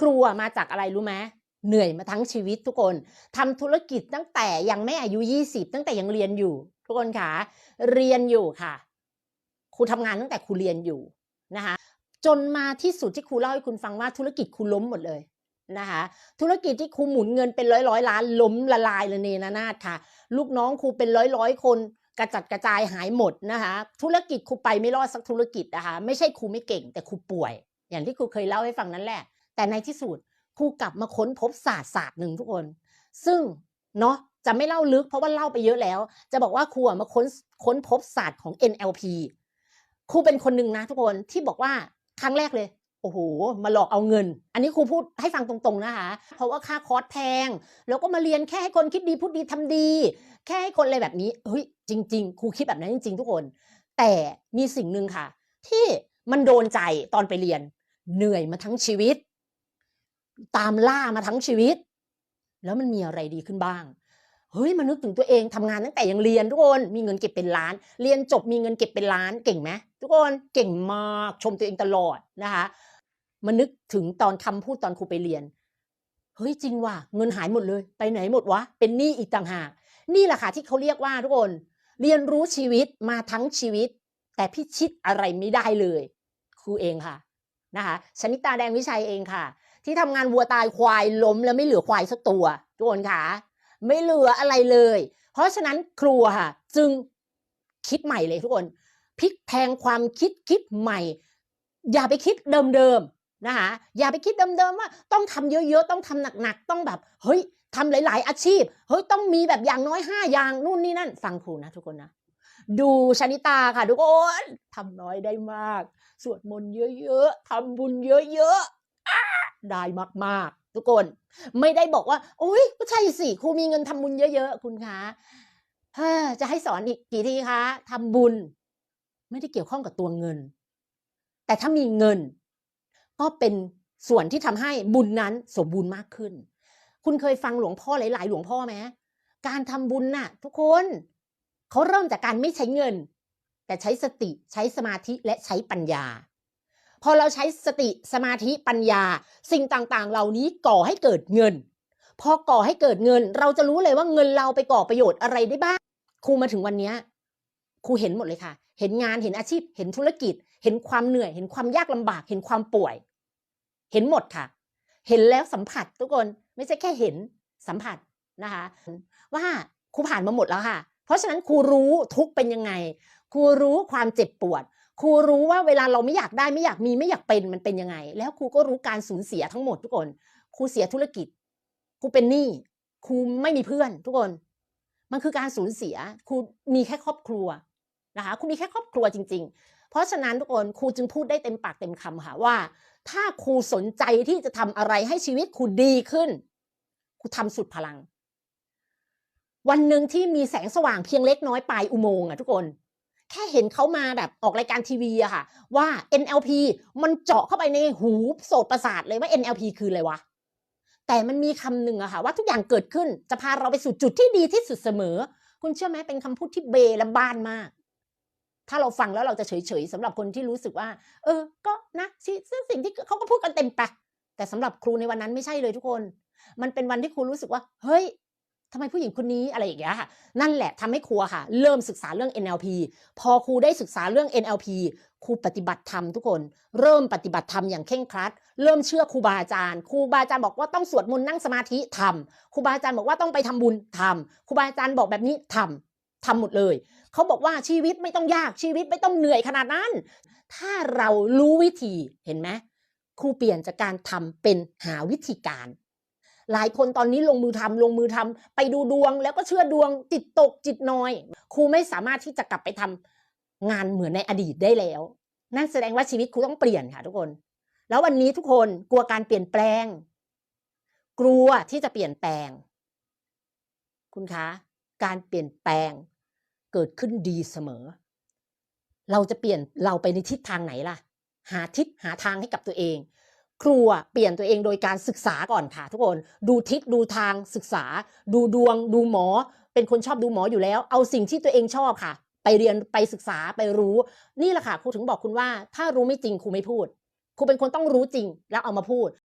ครูอะมาจากอะไรรู้ไหมเหนื่อยมาทั้งชีวิตทุกคนทำธุรกิจตั้งแต่ยังไม่อายุ 20 ตั้งแต่ยังเรียนอยู่ ทุกคนคะเรียนอยู่ค่ะครูทำงานตั้งแต่ครูเรียนอยู่นะคะจนมาที่สุดที่ครูเล่าให้คุณฟังว่าธุรกิจครูล้มหมดเลยนะคะธุรกิจที่ครูหมุนเงินเป็นร้อยร้อยล้านล้มละลายเลยเนรนาดค่ะ ลูกน้องครูเป็นร้อยร้อยคนกระจัดกระจายหายหมดนะคะธุรกิจครูไปไม่รอดสักธุรกิจนะคะไม่ใช่ครูไม่เก่งแต่ครูป่วย อย่างที่ครูเคยเล่าให้ฟังนั่นแหละ แต่ในที่สุดครูกลับมาค้นพบศาสตร์ศาสตร์หนึ่งทุกคน ซึ่งเนาะจะไม่เล่าลึกเพราะว่าเล่าไปเยอะแล้ว จะบอกว่าครูอะมาค้นค้นพบศาสตร์ของ NLP ครูเป็นคนหนึ่งนะทุกคนที่บอกว่าครั้งแรกเลยโอ้โหมาหลอกเอาเงิน อันนี้ครูพูดให้ฟังตรงๆนะคะ เพราะว่าค่าคอร์สแพง แล้วก็มาเรียนแค่ให้คนคิดดีพูดดีทำดี แค่ให้คนอะไรแบบนี้เฮ้ยจริง ๆ ครูคิดแบบนั้นจริง ๆ ทุกคน แต่มีสิ่งหนึ่งค่ะ ที่มันโดนใจตอนไปเรียน เหนื่อยมาทั้งชีวิต ตามล่ามาทั้งชีวิต แล้วมันมีอะไรดีขึ้นบ้างเฮ้ยมานึกถึงตัวเองทำงานตั้งแต่ยังเรียนทุกคนมีเงินเก็บเป็นล้าน เรียนจบมีเงินเก็บเป็นล้านเก่งไหมทุกคนเก่งมากชมตัวเองตลอดนะคะมานึกถึงตอนคำพูดตอนครูไปเรียนเฮ้ยจริงว่ะเงินหายหมดเลย ไปไหนหมดวะเป็นหนี้อีกต่างหากนี่แหละค่ะที่เขาเรียกว่าทุกคน เรียนรู้ชีวิตมาทั้งชีวิต แต่พิชิตอะไรไม่ได้เลย ครูเองค่ะนะคะชนิตาแดงวิชัยเองค่ะ ที่ทำงานวัวตายควายล้มแล้วไม่เหลือควายสักตัวทุกคนค่ะไม่เหลืออะไรเลย เพราะฉะนั้นครูอะค่ะ จึงคิดใหม่เลยทุกคนพลิกแพงความคิดคิดใหม่ อย่าไปคิดเดิมๆนะคะอย่าไปคิดเดิมๆว่า ต้องทำเยอะๆต้องทำหนักๆต้องแบบเฮ้ยทำหลาย ๆ อาชีพเฮ้ยต้องมีแบบอย่างน้อยห้าอย่างนู่นนี่นั่น ฟังครูนะทุกคนนะดูชนิตาค่ะทุกคนทำน้อยได้มาก สวดมนต์เยอะๆทำบุญเยอะๆอะ ได้มากๆ ทุกคนไม่ได้บอกว่าโอ้ยก็ใช่สิครูมีเงินทำบุญเยอะ ๆ คุณคะจะให้สอนอีกกี่ทีคะทำบุญ ไม่ได้เกี่ยวข้องกับตัวเงิน แต่ถ้ามีเงิน ก็เป็นส่วนที่ทำให้บุญนั้นสมบูรณ์มากขึ้น คุณเคยฟังหลวงพ่อหลายๆ หลวงพ่อไหมการทำบุญน่ะ ทุกคนเขาเริ่มจากการไม่ใช้เงิน แต่ใช้สติใช้สมาธิและใช้ปัญญา พอเราใช้สติสมาธิปัญญา สิ่งต่างๆ เหล่านี้ก่อให้เกิดเงิน พอก่อให้เกิดเงิน เราจะรู้เลยว่าเงินเราไปก่อประโยชน์อะไรได้บ้างครูมาถึงวันนี้ครูเห็นหมดเลยค่ะ เห็นงานเห็นอาชีพ เห็นธุรกิจ เห็นความเหนื่อย เห็นความยากลำบาก เห็นความป่วย เห็นหมดค่ะ เห็นแล้วสัมผัสทุกคนไม่ใช่แค่เห็นสัมผัสนะคะ ว่าครูผ่านมาหมดแล้วค่ะ เพราะฉะนั้นครูรู้ทุกเป็นยังไงครูรู้ความเจ็บปวด ครูรู้ว่าเวลาเราไม่อยากได้ไม่อยากมีไม่อยากเป็นมันเป็นยังไง แล้วครูก็รู้การสูญเสียทั้งหมดทุกคน ครูเสียธุรกิจ ครูเป็นหนี้ ครูไม่มีเพื่อน ทุกคน มันคือการสูญเสีย ครูมีแค่ครอบครัวนะคะ ครูมีแค่ครอบครัวจริง ๆ เพราะฉะนั้นทุกคน ครูจึงพูดได้เต็มปากเต็มคำค่ะว่า ถ้าครูสนใจที่จะทำอะไรให้ชีวิตครูดีขึ้น ครูทำสุดพลัง วันหนึ่งที่มีแสงสว่างเพียงเล็กน้อยปลายอุโมงค์อะทุกคน แค่เห็นเขามาแบบออกรายการทีวีอะค่ะ ว่า NLP มันเจาะเข้าไปในหูโสตประสาทเลยว่า NLP คืออะไรวะแต่มันมีคำหนึ่งอะค่ะ ว่าทุกอย่างเกิดขึ้นจะพาเราไปสู่จุดที่ดีที่สุดเสมอ คุณเชื่อไหมเป็นคำพูดที่เบและบ้านมาก ถ้าเราฟังแล้วเราจะเฉยๆสำหรับคนที่รู้สึกว่า เออ ก็นะสิ่งสิ่งที่เขาก็พูดกันเต็มปากแต่สำหรับครูในวันนั้นไม่ใช่เลยทุกคน มันเป็นวันที่ครูรู้สึกว่า เฮ้ย ทำไมผู้หญิงคนนี้อะไรอย่างเงี้ยค่ะ นั่นแหละทำให้ครูค่ะ เริ่มศึกษาเรื่อง NLP พอครูได้ศึกษาเรื่อง NLP ครูปฏิบัติธรรมทุกคน เริ่มปฏิบัติธรรมอย่างเคร่งครัด เริ่มเชื่อครูบาอาจารย์ ครูบาอาจารย์บอกว่าต้องสวดมนต์นั่งสมาธิทำครูบาอาจารย์บอกว่าต้องไปทำบุญทำครูบาอาจารย์บอกแบบนี้ทำทำหมดเลย เขาบอกว่าชีวิตไม่ต้องยากชีวิตไม่ต้องเหนื่อยขนาดนั้น ถ้าเรารู้วิธีเห็นไหมครูเปลี่ยนจากการทำเป็นหาวิธีการ หลายคนตอนนี้ลงมือทำลงมือทำไปดูดวงแล้วก็เชื่อดวงจิตตกจิตนอย ครูไม่สามารถที่จะกลับไปทำงานเหมือนในอดีตได้แล้ว นั่นแสดงว่าชีวิตครูต้องเปลี่ยนค่ะทุกคน แล้ววันนี้ทุกคนกลัวการเปลี่ยนแปลง กลัวที่จะเปลี่ยนแปลง คุณคะ การเปลี่ยนแปลงเกิดขึ้นดีเสมอ เราจะเปลี่ยนเราไปในทิศทางไหนล่ะ หาทิศหาทางให้กับตัวเอง ครูเปลี่ยนตัวเองโดยการศึกษาก่อนค่ะทุกคน ดูทิศดูทางศึกษา ดูดวง ดูหมอ เป็นคนชอบดูหมออยู่แล้ว เอาสิ่งที่ตัวเองชอบค่ะ ไปเรียนไปศึกษาไปรู้ นี่แหละค่ะครูถึงบอกคุณว่า ถ้ารู้ไม่จริงครูไม่พูดครูเป็นคนต้องรู้จริงแล้วเอามาพูด